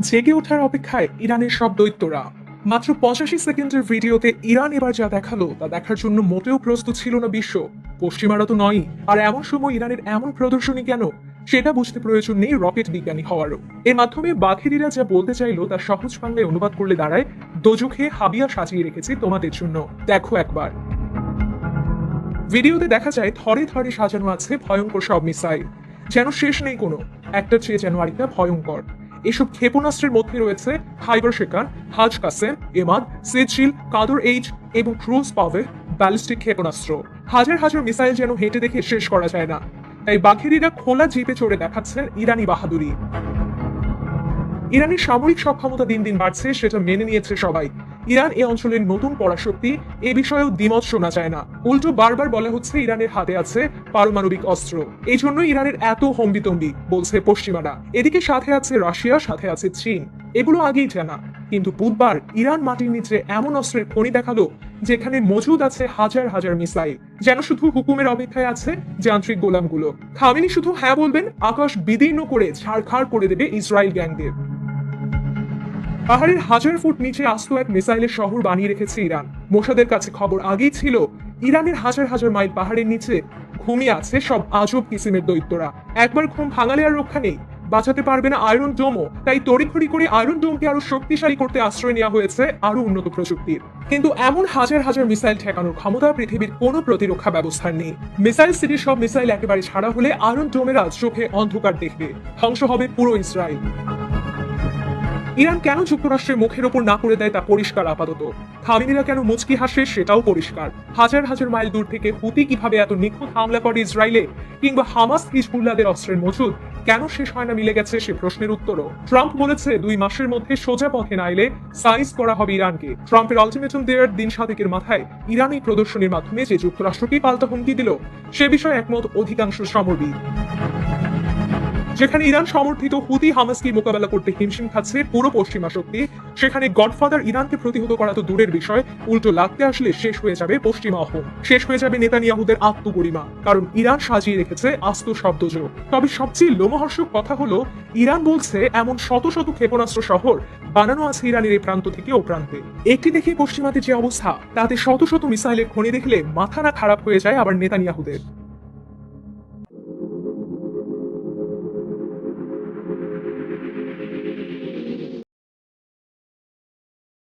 জেগে ওঠার অপেক্ষায় ইরানের সব দৈত্যরা। মাত্র পঁচাশি সেকেন্ডের ভিডিওতে ইরান এবার যা দেখাল, তা দেখার জন্য মোটেও প্রস্তুত ছিল না বিশ্ব। পশ্চিমারা তো নয়ই, আর এমন সময় ইরানের এমন প্রদর্শনী কেন? সেটা বুঝতে প্রয়োজন নেই রকেট বিজ্ঞানী হওয়ারও। এর মাধ্যমে বাঘেরিরা যা বলতে চাইলো, তা সহজ বাংলায় অনুবাদ করলে দাঁড়ায়, দোজখে হাবিয়া সাজিয়ে রেখেছি তোমাদের জন্য। দেখো একবার। ভিডিওতে দেখা যায়, থরে থরে সাজানো আছে ভয়ঙ্কর সব মিসাইল। যেন শেষ নেই কোনো। একটার চেয়ে যেন আরেকটা ভয়ঙ্কর। এসব ক্ষেপণাস্ত্রের মধ্যে রয়েছে Khaibar Shekan Haj Qasem, Emad Sejjil Qadr H এবং ক্রুজ পাভে ব্যালিস্টিক ক্ষেপণাস্ত্র। হাজার হাজার মিসাইল যেন হেঁটে দেখে শেষ করা যায় না। তাই বাঘেরিরা খোলা জিপে চড়ে দেখাচ্ছেন ইরানি বাহাদুরি। ইরানের সামরিক সক্ষমতা দিন দিন বাড়ছে, সেটা মেনে নিয়েছে সবাই। ইরান এ অঞ্চলের নতুন পরাশক্তি, এ বিষয়েও দ্বিমত শোনা যায় না। উল্টো বারবার বলা হচ্ছে ইরানের হাতে আছে পারমাণবিক অস্ত্র। এই জন্য ইরানের এত হম্বিতম্বি, বলছে পশ্চিমারা। এদিকে সাথে আছে রাশিয়া, সাথে আছে চীন। এগুলো আগেই জানা। কিন্তু বুধবার ইরান মাটির নিচে এমন অস্ত্রের খনি দেখাল, যেখানে মজুদ আছে হাজার হাজার মিসাইল। যেন শুধু হুকুমের অপেক্ষায় আছে যান্ত্রিক গোলামগুলো। খামেনি শুধু হ্যাঁ বলবেন, আকাশ বিদীর্ণ করে ছাড়খাড় করে দেবে ইসরায়েল গ্যাংদের। পাহাড়ের হাজার ফুট নিচে আস্ত এক মিসাইলের শহর বানিয়ে রেখেছে ইরান। মোসাদের কাছে খবর আগেই ছিল, ইরানের হাজার হাজার মাইল পাহাড়ের নিচে ঘুমিয়ে আছে সব আজব কিসিমের দৈত্যরা। একবার ঘুম ভাঙালে আর রক্ষা নেই। বাঁচাতে পারবে না আয়রন ডোমও, তাই তড়িঘড়ি করে আয়রন ডোমকে আরও শক্তিশালী করতে আশ্রয় নেওয়া হয়েছে আরও উন্নত প্রযুক্তির। কিন্তু এমন হাজার হাজার মিসাইল ঠেকানোর ক্ষমতা পৃথিবীর কোনো প্রতিরক্ষা ব্যবস্থার নেই। মিসাইল সিটির সব মিসাইল একেবারে ছাড়া হলে আয়রন ডোমেরা চোখে অন্ধকার দেখবে। ধ্বংস হবে পুরো ইসরায়েল। ইরান কেন যুক্তরাষ্ট্রের মুখের ওপর না করে দেয় তা পরিষ্কার আপাতত? খামিনিরা কেন মুচকি হাসে সেটাও পরিষ্কার। হাজার হাজার মাইল দূর থেকে হুতি কীভাবে এত নিখুঁত হামলা করে ইসরায়েলে কিংবা হামাস হিজবুল্লাদের অস্ত্রের মজুদ, কেন শেষ হয় না মিলে গেছে সে প্রশ্নের উত্তরও? ট্রাম্প বলেছে, দুই মাসের মধ্যে সোজা পথে না এলে সাইজ করা হবে ইরানকে। ট্রাম্পের আলটিমেটাম দেওয়ার দিন সাতেকের মাথায় ইরান প্রদর্শনীর মাধ্যমে যে যুক্তরাষ্ট্রকেই পাল্টা হুমকি দিল, সে বিষয়ে একমত অধিকাংশ সমরবিদ যেখানে ইরান সমর্থিত হুতি হামাসকে মোকাবেলা করতে হিমশিম খাচ্ছে পুরো পশ্চিমা শক্তি। সেখানে গডফাদার ইরানকে প্রতিহত করা তো দূরের বিষয়, উল্টো লাগতে আসলে শেষ হয়ে যাবে পশ্চিমা অহম শেষ হয়ে যাবে নেতানিয়াহুদের আত্মগরিমা কারণ ইরান সাজিয়ে রেখেছে আস্ত শব্দযোগ তবে সবচেয়ে লোমহর্ষক কথা হলো, ইরান বলছে, এমন শত শত ক্ষেপণাস্ত্র শহর বানানো আছে ইরানের এই প্রান্ত থেকে ও প্রান্তে। একটি দেখে পশ্চিমাতে যে অবস্থা, তাতে শত শত মিসাইলের খনি দেখলে মাথা না খারাপ হয়ে যায় আবার নেতানিয়াহুদের।